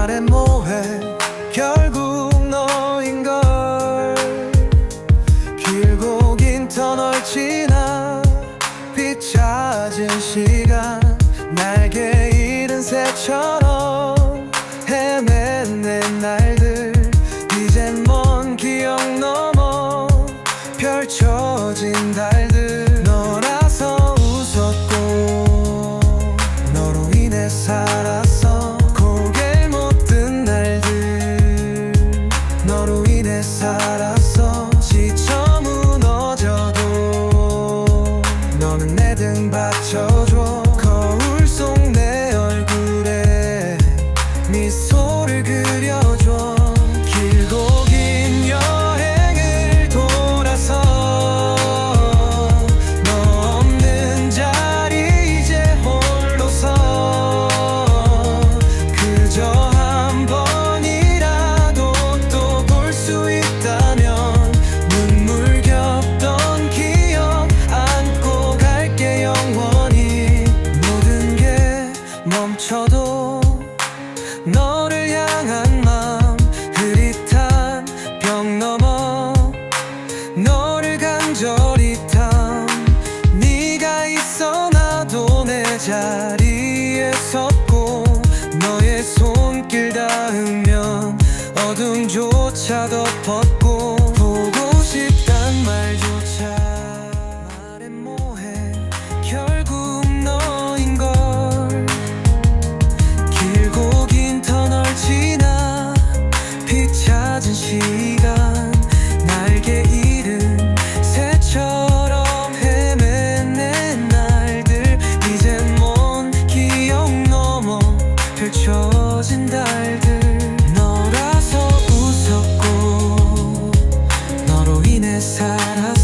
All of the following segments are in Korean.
말해 뭐해? 결국 너인걸. 길고 긴 터널 지나 비춰진 시간. 날개 잃은 새처럼 헤맨는 날들. 이젠 먼 기억 넘어 펼쳐진 달들. 너라서 웃었고 너로 인해 살았어. 어둠조차도 벗고 보고 싶단 말조차 말은 뭐해? 결국 너인걸. 길고 긴 터널 지나 빛 찾은 시간. 날개 잃은 새처럼 헤매는 날들. 이젠 먼 기억 넘어 펼쳐진 달들. 내 사랑.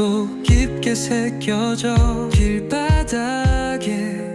속 깊게 새겨져 길바닥에